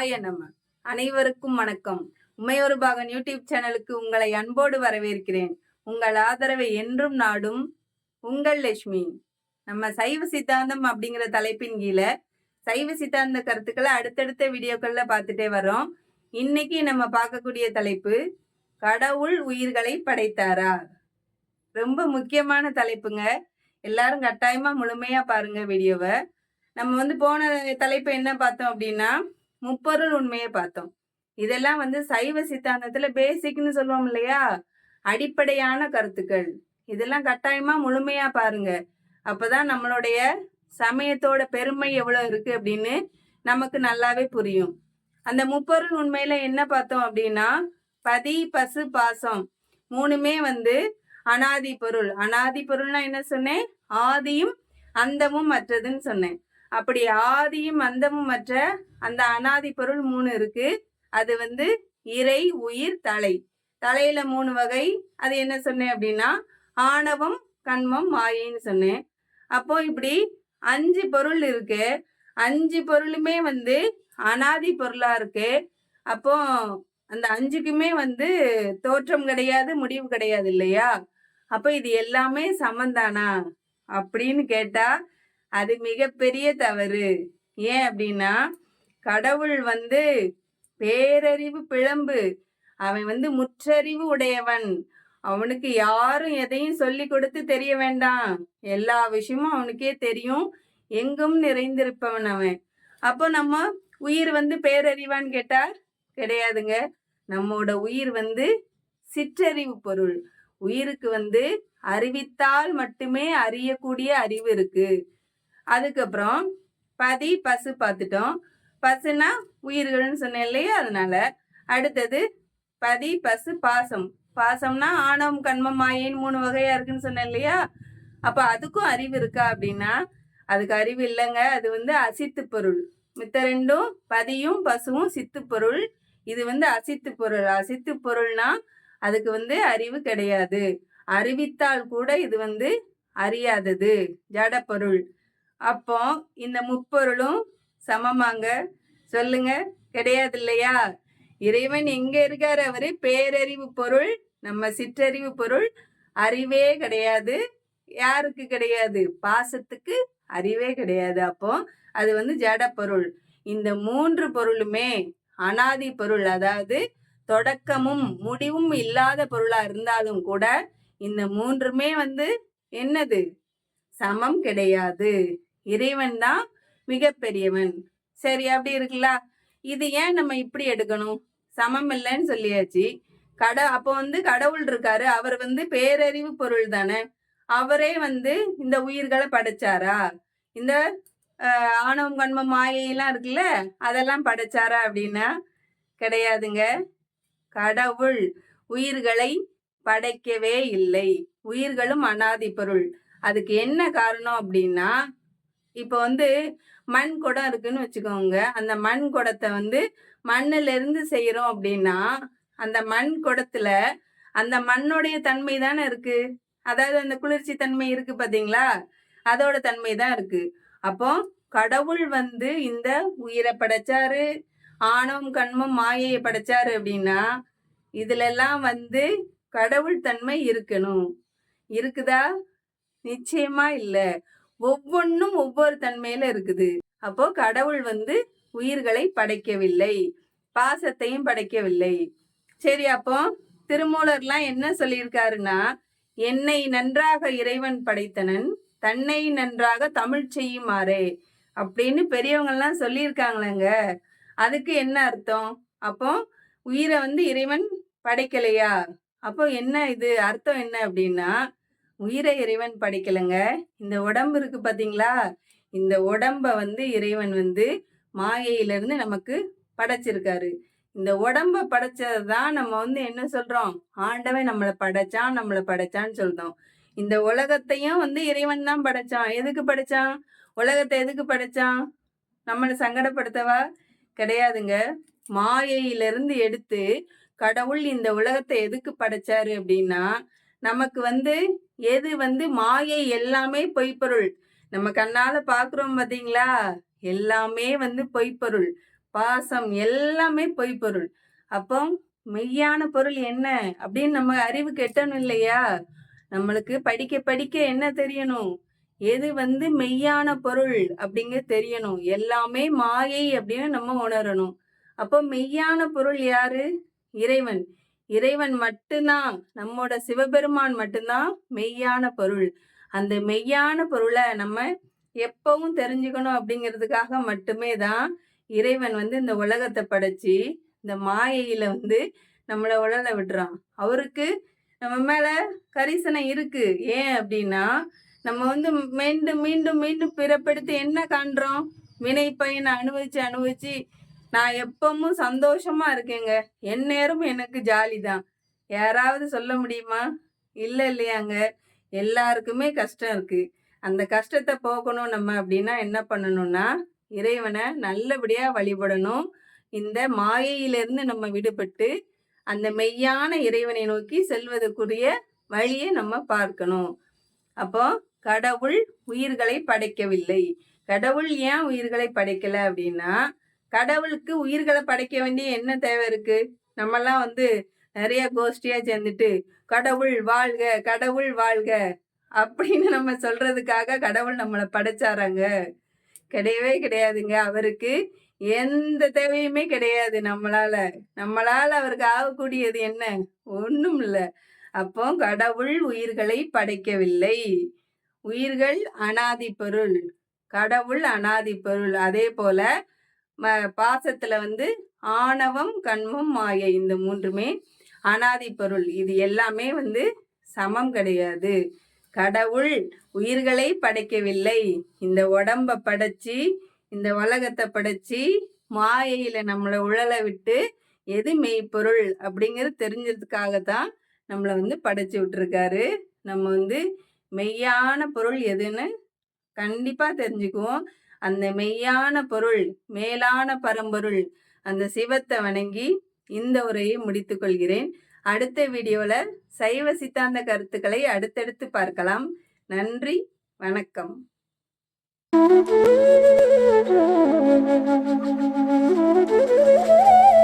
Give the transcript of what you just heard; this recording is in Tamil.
சிவாய நம. அனைவருக்கும் வணக்கம். உமையொரு பாகன் யூடியூப் சேனலுக்கு உங்களை அன்போடு வரவேற்கிறேன். உங்கள் ஆதரவை என்றும் நாடும் உங்கள் லட்சுமி. நம்ம சைவ சித்தாந்தம் அப்படிங்கிற தலைப்பின் கீழே சைவ சித்தாந்த கருத்துக்களை அடுத்தடுத்த வீடியோக்கள்ல பார்த்துட்டே வரோம் இன்னைக்கு நம்ம பார்க்கக்கூடிய தலைப்பு கடவுள் உயிர்களை படைத்தாரா? ரொம்ப முக்கியமான தலைப்புங்க. எல்லாரும் கட்டாயமா முழுமையா பாருங்க வீடியோவை. நம்ம வந்து போன தலைப்பு என்ன பார்த்தோம் அப்படின்னா முப்பொருள் உண்மையை பார்த்தோம். இதெல்லாம் வந்து சைவ சித்தாந்தத்துல பேசிக்னு சொல்லுவோம் இல்லையா? அடிப்படையான கருத்துக்கள். இதெல்லாம் கட்டாயமா முழுமையா பாருங்க. அப்பதான் நம்மளுடைய சமயத்தோட பெருமை எவ்வளவு இருக்கு அப்படின்னு நமக்கு நல்லாவே புரியும். அந்த முப்பொருள் உண்மையில என்ன பார்த்தோம் அப்படின்னா பதி பசு பாசம் மூணுமே வந்து அனாதி பொருள். அனாதி பொருள்னா என்ன சொன்னேன்? ஆதியும் அந்தமும் மற்றதுன்னு சொன்னேன். அப்படி ஆதியும் அந்தமும் மற்ற அந்த அனாதி பொருள் மூணு இருக்கு. அது வந்து இறை உயிர் தலை. தலையில மூணு வகை. அது என்ன சொன்னேன் அப்படின்னா ஆணவம் கண்மம் மாயின்னு சொன்னேன். அப்போ இப்படி அஞ்சு பொருள் இருக்கு. அஞ்சு பொருளுமே வந்து அனாதி பொருளா இருக்கு. அப்போ அந்த அஞ்சுக்குமே வந்து தோற்றம் கிடையாது முடிவு கிடையாது இல்லையா? அப்போ இது எல்லாமே சமந்தானா? அப்படின்னு கேட்டா அது மிகப்பெரிய தவறு. ஏன் அப்படின்னா கடவுள் வந்து பேரறிவு பிழம்பு. அவன் வந்து முற்றறிவு உடையவன். அவனுக்கு யாரும் எதையும் சொல்லி கொடுத்து தெரிய வேண்டாம். எல்லா விஷயமும் அவனுக்கே தெரியும். எங்கும் நிறைந்திருப்பவன் அவன். அப்போ நம்ம உயிர் வந்து பேரறிவான்னு கேட்டா கிடையாதுங்க. நம்மோட உயிர் வந்து சிற்றறிவு பொருள். உயிருக்கு வந்து அறிவித்தால் மட்டுமே அறியக்கூடிய அறிவு இருக்கு. அதுக்கப்புறம் பதி பசு பார்த்துட்டோம். பசுனா உயிர்கள்னு சொன்னேன் இல்லையா? அதனால அடுத்தது பதி பசு பாசம். பாசம்னா ஆணவம் கண்மம் மாயின்னு மூணு வகையா இருக்குன்னு சொன்னேன் இல்லையா? அப்ப அதுக்கும் அறிவு இருக்கா அப்படின்னா அதுக்கு அறிவு இல்லைங்க. அது வந்து அசித்து பொருள். மித்த ரெண்டும் பதியும் பசுவும் சித்து பொருள். இது வந்து அசித்து பொருள். அசித்து பொருள்னா அதுக்கு வந்து அறிவு கிடையாது. அறிவித்தால் கூட இது வந்து அறியாதது. ஜட பொருள். அப்போ இந்த முப்பொருளும் சமமாங்க. சொல்லுங்க கிடையாது இல்லையா இறைவன் எங்க இருக்காரு அவரு? பேரறிவு பொருள் நம்ம சிற்றறிவு பொருள் அறிவே கிடையாது. யாருக்கு கிடையாது? பாசத்துக்கு அறிவே கிடையாது. அப்போ அது வந்து ஜட பொருள். இந்த மூன்று பொருளுமே அனாதி பொருள். அதாவது தொடக்கமும் முடிவும் இல்லாத பொருளா இருந்தாலும் கூட இந்த மூன்றுமே வந்து என்னது? சமம் கிடையாது. இறைவன் தான் மிகப்பெரியவன். சரி அப்படி இருக்குல்ல? இது ஏன் நம்ம இப்படி எடுக்கணும்? சமம் இல்லைன்னு சொல்லியாச்சு. கட அப்போ வந்து கடவுள் இருக்காரு. அவர் வந்து பேரறிவு பொருள் தானே. அவரே வந்து இந்த உயிர்களை படைச்சாரா? இந்த ஆணவம் கண்மம் மாயையெல்லாம் இருக்குல்ல? அதெல்லாம் படைச்சாரா அப்படின்னா கிடையாதுங்க. கடவுள் உயிர்களை படைக்கவே இல்லை. உயிர்களும் அனாதி பொருள். அதுக்கு என்ன காரணம் அப்படின்னா இப்போ வந்து மண் குடம் இருக்குன்னு வச்சுக்கோங்க. அந்த மண் குடத்தை வந்து மண்ணுல இருந்து செய்யறோம் அப்படின்னா அந்த மண் குடத்துல அந்த மண்ணுடைய தன்மை தானே இருக்கு? அதாவது அந்த குளிர்ச்சி தன்மை இருக்கு பாத்தீங்களா? அதோட தன்மை தான் இருக்கு. அப்போ கடவுள் வந்து இந்த உயிரை படைச்சாரு ஆணவம் கண்மம் மாயையை படைச்சாரு அப்படின்னா இதுலெல்லாம் வந்து கடவுள் தன்மை இருக்கணும். இருக்குதா? நிச்சயமா இல்லை. ஒவ்வொன்றும் ஒவ்வொரு தன்மையில இருக்குது. அப்போ கடவுள் வந்து உயிர்களை படைக்கவில்லை. பாசத்தையும் படைக்கவில்லை. சரி அப்போ திருமூலர்லாம் என்ன சொல்லியிருக்காருன்னா என்னை நன்றாக இறைவன் படைத்தனன் தன்னை நன்றாக தமிழ் செய்யுமாறே அப்படின்னு பெரியவங்கெல்லாம் சொல்லியிருக்காங்களேங்க. அதுக்கு என்ன அர்த்தம்? அப்போ உயிரை வந்து இறைவன் படைக்கலையா? அப்போ என்ன இது? அர்த்தம் என்ன அப்படின்னா உயிரை இறைவன் படைக்கலைங்க. இந்த உடம்பு இருக்கு பார்த்தீங்களா இந்த உடம்பை வந்து இறைவன் வந்து மாயையிலிருந்து நமக்கு படைச்சிருக்காரு. இந்த உடம்ப படைச்சது தான் நம்ம வந்து என்ன சொல்கிறோம் ஆண்டவன் நம்மளை படைச்சான் நம்மளை படைச்சான்னு சொல்கிறோம் இந்த உலகத்தையும் வந்து இறைவன் தான் படைச்சான். எதுக்கு படைச்சான்? உலகத்தை எதுக்கு படைச்சான்? நம்மளை சங்கடப்படுத்தவா? கிடையாதுங்க. மாயையிலிருந்து எடுத்து கடவுள் இந்த உலகத்தை எதுக்கு படைச்சாரு அப்படின்னா நமக்கு வந்து எது வந்து மாயை எல்லாமே பொய்ப்பொருள். நம்ம கண்ணால பாக்குறோம் பாத்தீங்களா? எல்லாமே வந்து பொய்ப்பொருள். பாசம் எல்லாமே பொய் பொருள் அப்போ மெய்யான பொருள் என்ன? அப்படின்னு நம்ம அறிவு கெட்டணும் இல்லையா? நம்மளுக்கு படிக்க படிக்க என்ன தெரியணும்? எது வந்து மெய்யான பொருள் அப்படிங்க தெரியணும். எல்லாமே மாயை அப்படின்னு நம்ம உணரணும். அப்போ மெய்யான பொருள் யாரு? இறைவன். இறைவன் மட்டும்தான் நம்மோட சிவபெருமான் மட்டும்தான் மெய்யான பொருள். அந்த மெய்யான பொருளை நம்ம எப்பவும் தெரிஞ்சுக்கணும் அப்படிங்கிறதுக்காக மட்டுமே தான் இறைவன் வந்து இந்த உலகத்தை படைச்சி இந்த மாயையில வந்து நம்மளை உழல விடுறான். அவருக்கு நம்ம மேல கரிசனை இருக்கு. ஏன் அப்படின்னா நம்ம வந்து மீண்டும் மீண்டும் மீண்டும் பிறப்பெடுத்து என்ன காண்றோம்? வினை பயனை அனுபவிச்சு அனுபவிச்சு நான் எப்பவும் சந்தோஷமா இருக்கேங்க. எந்நேரம் எனக்கு ஜாலி தான் யாராவது சொல்ல முடியுமா? இல்லை இல்லையாங்க. எல்லாருக்குமே கஷ்டம் இருக்கு. அந்த கஷ்டத்தை போக்கணும் நம்ம அப்படின்னா என்ன பண்ணணும்னா இறைவனை நல்லபடியா வழிபடணும். இந்த மாயையிலிருந்து நம்ம விடுபட்டு அந்த மெய்யான இறைவனை நோக்கி செல்வதற்குரிய வழியை நம்ம பார்க்கணும். அப்போ கடவுள் உயிர்களை படைக்கவில்லை. கடவுள் ஏன் உயிர்களை படைக்கல அப்படின்னா கடவுளுக்கு உயிர்களை படைக்க வேண்டிய என்ன தேவை இருக்கு? நம்மெல்லாம் வந்து நிறைய கோஷ்டியா சேர்ந்துட்டு கடவுள் வாழ்க கடவுள் வாழ்க அப்படின்னு நம்ம சொல்றதுக்காக கடவுள் நம்மளை படைச்சாராங்க. கிடையவே கிடையாதுங்க. அவருக்கு எந்த தேவையுமே கிடையாது நம்மளால. நம்மளால அவருக்கு ஆகக்கூடியது என்ன? ஒண்ணும் இல்லை. அப்போ கடவுள் உயிர்களை படைக்கவில்லை. உயிர்கள் அனாதி பொருள் கடவுள் அனாதி பொருள் அதே போல பாசத்துல வந்து ஆணவம் கண்மம் மாயை இந்த மூன்றுமே அனாதி பொருள் இது எல்லாமே வந்து சமம் கிடையாது. கடவுள் உயிர்களை படைக்கவில்லை. இந்த உடம்ப படைச்சி இந்த உலகத்தை படைச்சி மாயையில நம்மளை உழல விட்டு எது மெய்ப்பொருள் அப்படிங்கிறது தெரிஞ்சதுக்காக தான் நம்மளை வந்து படைச்சி விட்டுருக்காரு. நம்ம வந்து மெய்யான பொருள் எதுன்னு கண்டிப்பா தெரிஞ்சுக்குவோம். அந்த மெய்யான பொருள் மேலான பரம்பொருள் அந்த சிவத்தை வணங்கி இந்த உரையை முடித்து கொள்கிறேன். அடுத்த வீடியோவில் சைவ சித்தாந்த கருத்துக்களை அடுத்தடுத்து பார்க்கலாம். நன்றி வணக்கம். Thank you.